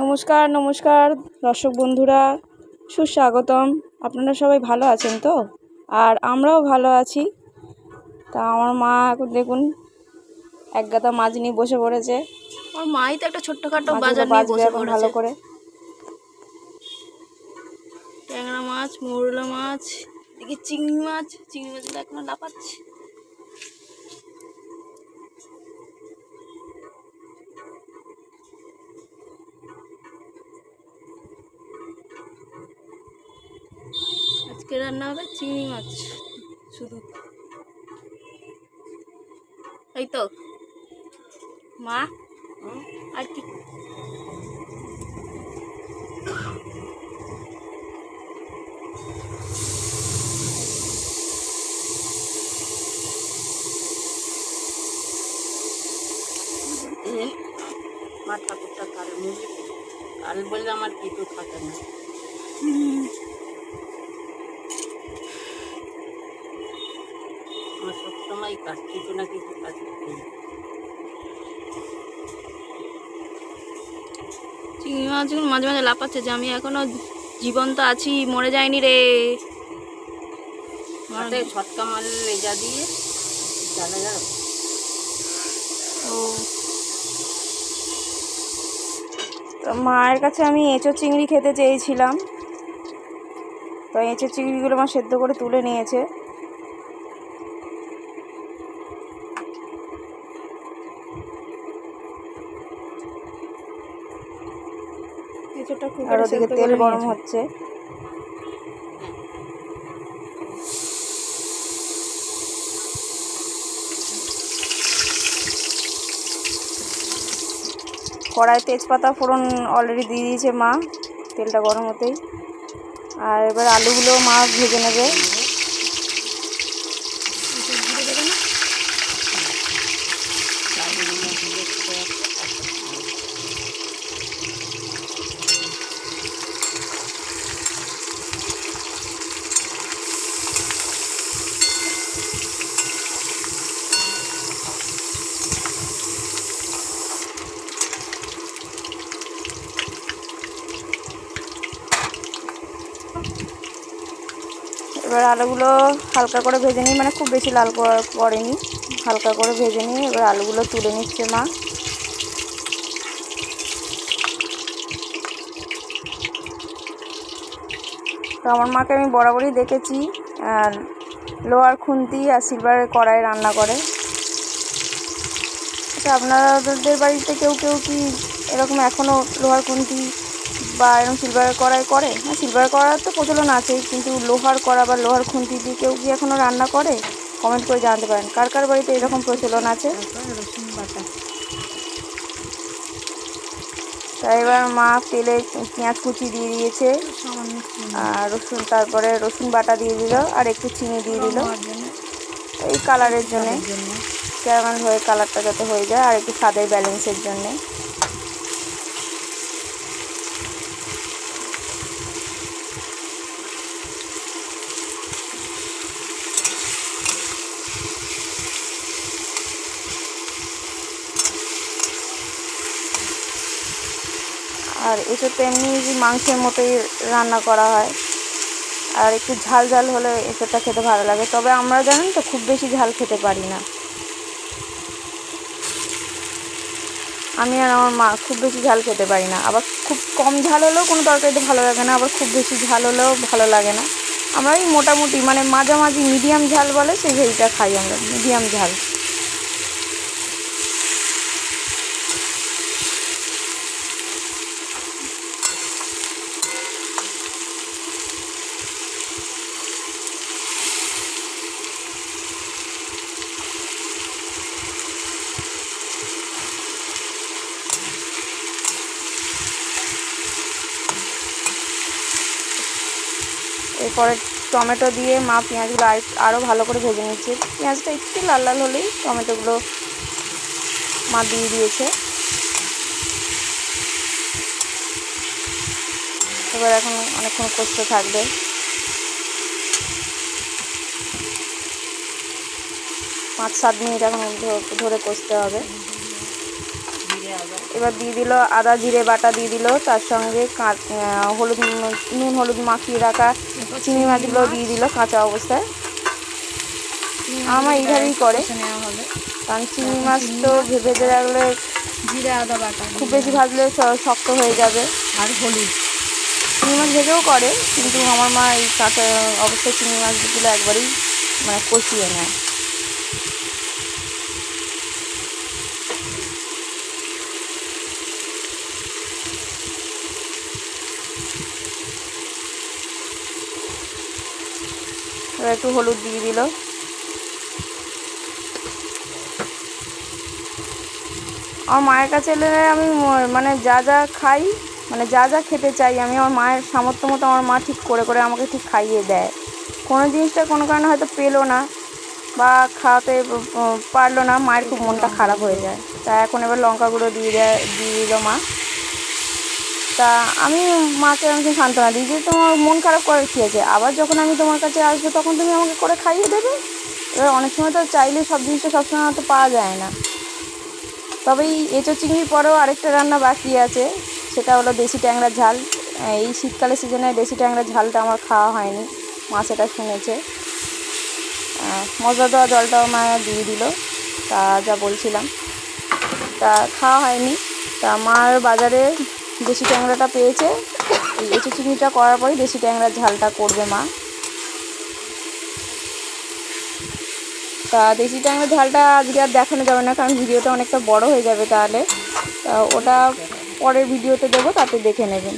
নমস্কার নমস্কার দর্শক বন্ধুরা সুস্বাগতম। আপনারা সবাই ভালো আছেন তো? আর আমরাও ভালো আছি। তা আমার মা এখন দেখুন এক গাদা মাছ নিয়ে বসে পড়েছে। আমার মাই তো একটা ছোট্টখাটো বাজার নিয়ে বসে এখন ভালো করে। ট্যাংরা মাছ মৌরলা মাছ এদিকে চিংড়ি মাছ চিংড়ি মাছগুলো এখনও লাপাচ্ছে আজকে রান্না হবে চিংড়ি মাছ শুধু। এই তো। মা আর কি? মা ঠাকুরটা মুড়ি কাল বললে আমার কিছু থাকে না। সবসময় কাজ কিছু না কিছু কাজ চিংড়ি মাছগুলো মাঝে মাঝে লাপাচ্ছে যে আমি এখনও জীবন্ত আছি মরে যায়নি রে। ছটকা মারলে লেজা দিয়ে জানা যাও ও। তো মায়ের কাছে আমি এঁচো চিংড়ি খেতে চেয়েছিলাম। তো এঁচো চিংড়িগুলো আমার সেদ্ধ করে তুলে নিয়েছে। কিছুটা আর ওদিকে তেল গরম হচ্ছে। কড়াই তেজপাতা ফোড়ন অলরেডি দিয়ে দিয়েছে মা তেলটা গরম হতেই। আর এবার আলুগুলো মা ভেজে নেবে। এবার আলুগুলো হালকা করে ভেজে নিই। মানে খুব বেশি লাল করা- করেনি হালকা করে ভেজে নিই। এবার আলুগুলো তুলে নিচ্ছে মা। তো আমার মাকে আমি বরাবরই দেখেছি। আর লোহার খুন্তি আর সিলভারের কড়াই রান্না করে। আচ্ছা আপনাদের বাড়িতে কেউ কেউ কি এরকম এখনও লোহার খুন্তি বা এরকম সিলভারের কড়াই করে? হ্যাঁ সিলভারের কড়াই তো প্রচলন আছেই, কিন্তু লোহার কড়া বা লোহার খুন্তি দিয়ে কেউ কি এখনও রান্না করে? কমেন্ট করে জানতে পারেন। কার কার বাড়িতে এরকম প্রচলন আছে? তাই এবার মা তেলে পেঁয়াজ কুচি দিয়ে দিয়েছে, আর রসুন, তারপরে রসুন বাটা দিয়ে দিল, আর একটু চিনি দিয়ে দিল। এই কালারের জন্য ক্যারামেল হয়ে কালারটা যাতে হয়ে যায়, আর একটু স্বাদের ব্যালেন্সের জন্যে। আর এসব তো এমনি মাংসের মতোই রান্না করা হয়। আর একটু ঝাল ঝাল হলে এসবটা খেতে ভালো লাগে। তবে আমরা জানেন তো, খুব বেশি ঝাল খেতে পারি না। আমি আর আমার মা খুব বেশি ঝাল খেতে পারি না। আবার খুব কম ঝাল হলেও কোনো তরকারিতে ভালো লাগে না, আবার খুব বেশি ঝাল হলেও ভালো লাগে না। আমরা ওই মোটামুটি মানে মাঝামাঝি মিডিয়াম ঝাল বলে সেই ভেজিটা খাই আমরা, মিডিয়াম ঝাল। এরপরে টমেটো দিয়ে মা পেঁয়াজগুলো আর আরও ভালো করে ভেজে নিচ্ছে পেঁয়াজটা একটু লাল লাল হলেই টমেটোগুলো মা দিয়ে দিয়েছে। এবার এখন অনেকক্ষণ কষতে থাকবে। পাঁচ সাত মিনিট এখন ধরে কষতে হবে। এবার দিয়ে দিল আদা, জিরে বাটা দিয়ে দিল। তার সঙ্গে হলুদ নুন হলুদ মাখিয়ে রাখা চিংড়ি মাছগুলো দিয়ে দিল কাঁচা অবস্থায়। আমার এইভাবেই করে। কষে নেওয়া হবে কারণ চিংড়ি মাছ। তো ভেজে রাখলে জিরে আদা বাটা খুব বেশি ভাজলে শক্ত হয়ে যাবে। আর হলুদ। চিংড়ি মাছ ভেজেও করে কিন্তু আমার মা এই কাঁচা অবস্থায় চিংড়ি মাছগুলো একবারেই মানে কষিয়ে নেয়। এবার একটু হলুদ দিয়ে দিল। আমার মায়ের কাছে এলে আমি মানে যা যা খাই মানে যা যা খেতে চাই, আমি আমার মায়ের সামর্থ্য মতো আমার মা ঠিক করে করে আমাকে ঠিক খাইয়ে দেয়। কোনো জিনিসটা কোনো কারণে হয়তো পেল না বা খাওয়াতে পারল না, মায়ের খুব মনটা খারাপ হয়ে যায়। তা এখন এবার লঙ্কা গুঁড়ো দিয়ে দেয়, দিয়ে দিল মা। তা আমি মাকে আমি সান্ত্বনা দিই যে তোমার মন খারাপ করার কী আছে? আবার যখন আমি তোমার কাছে আসব তখন তুমি আমাকে করে খাইয়ে দেবে? এবার অনেক সময় তো চাইলে সব জিনিসটা সবসময় হয়তো পাওয়া যায় না। তবে এই এঁচো চিংড়ির পরেও আরেকটা রান্না বাকি আছে, সেটা হলো দেশি ট্যাংরার ঝাল। এই শীতকালের সিজনে দেশি ট্যাংরার ঝালটা আমার খাওয়া হয়নি, মা সেটা শুনেছে। মশলা দেওয়া জলটাও মা দিয়ে দিল, তা যা বলছিলাম। তা খাওয়া হয়নি, তা মার বাজারে দেশি ট্যাংরাটা পেয়েছে। এই এঁচো চিংড়িটা করার পরেই দেশি ট্যাংরার ঝালটা করবে মা। তা দেশি ট্যাংরার ঝালটা আজকে আর দেখানো যাবে না, কারণ ভিডিওটা অনেকটা বড় হয়ে যাবে তাহলে। ওটা পরের ভিডিওতে দেবো, তাতে দেখে নেবেন।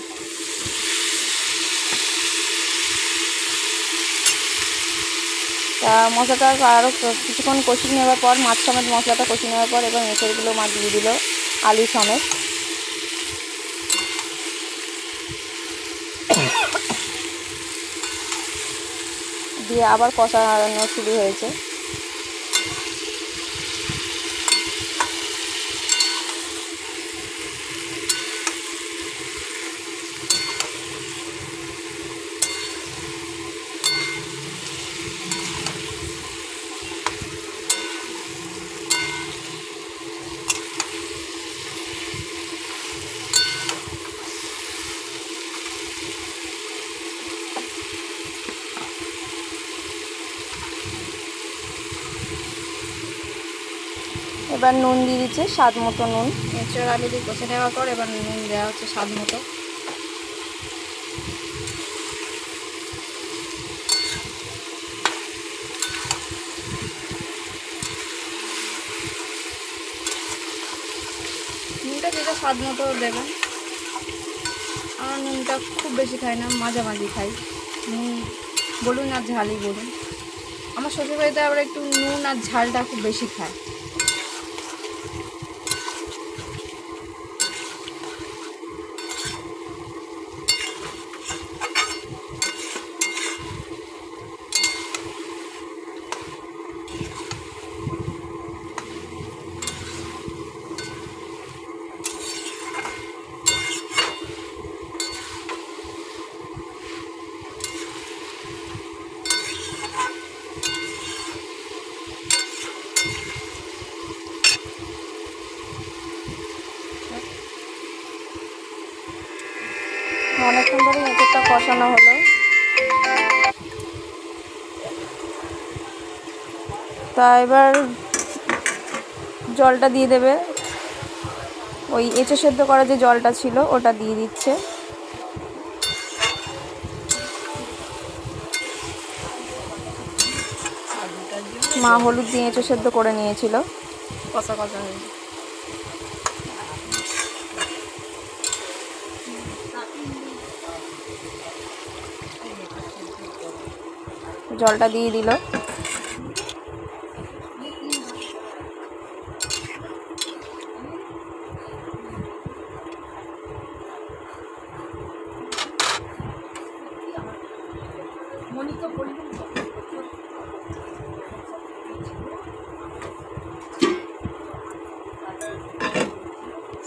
তা মশলাটা আরও কিছুক্ষণ কষিয়ে নেওয়ার পর, মাছ সমেত মশলাটা কষিয়ে নেওয়ার পর এবার এঁচড়গুলো মাছ দিয়ে দিল, আলু সমেত। দিয়ে আবার কষানো শুরু হয়েছে। এবার নুন দিয়ে দিচ্ছে স্বাদ মতো নুন। এঁচড় আলু দিয়ে কষে নেওয়ার পর এবার নুন দেওয়া হচ্ছে স্বাদ মতো। নুনটা যেটা স্বাদ মতো দেবেন। আমার নুনটা খুব বেশি খাই না, মাঝামাঝি খাই। নুন বলুন আর ঝালই বলুন। আমার শ্বশুরবাড়িতে আবার একটু নুন আর ঝালটা খুব বেশি খায়। অনেকক্ষণ ধরে এঁচড়টা কষানো হলো। তা এবার জলটা দিয়ে দেবে। ওই এঁচো সেদ্ধ করা যে জলটা ছিল, ওটা দিয়ে দিচ্ছে। মা হলুদ দিয়ে এঁচো সেদ্ধ করে নিয়েছিল। কষা কষা হয়ে জলটা দিয়ে দিল।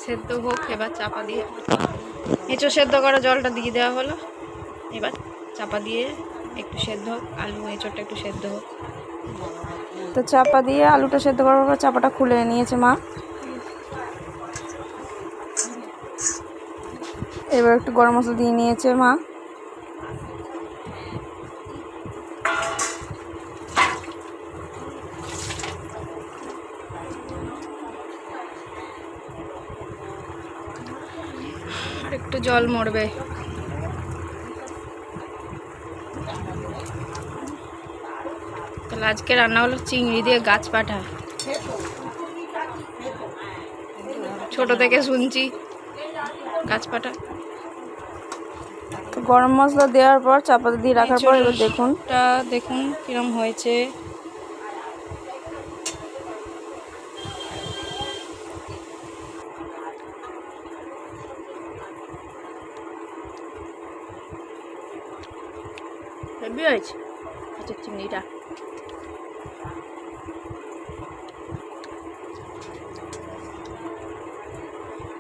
সেদ্ধ হোক, এবার চাপা দিয়ে। এঁচো সেদ্ধ করা জলটা দিয়ে দেওয়া হলো। এবার চাপা দিয়ে একটু সেদ্ধ হোক আলু এঁচোড়টা একটু সেদ্ধ হোক। তো চাপা দিয়ে আলুটা সেদ্ধ করার পর চাপাটা খুলে নিয়েছে মা। এবার একটু গরম মশলা দিয়ে নিয়েছে মা। একটু জল মরবে। আজকে রান্না হলো চিংড়ি দিয়ে গাছ পাঠা। ছোট থেকে শুনছি গাছ পাঠা। গরম মশলা দেওয়ার পর চাপাতি দিয়ে রাখার পর এবার দেখুন। দেখুন কিরম হয়েছে। হেভি হয়েছে। আচ্ছা চিংড়িটা।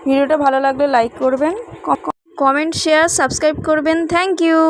ভিডিওটা ভালো লাগলে লাইক করবেন কমেন্ট শেয়ার সাবস্ক্রাইব করবেন। Thank you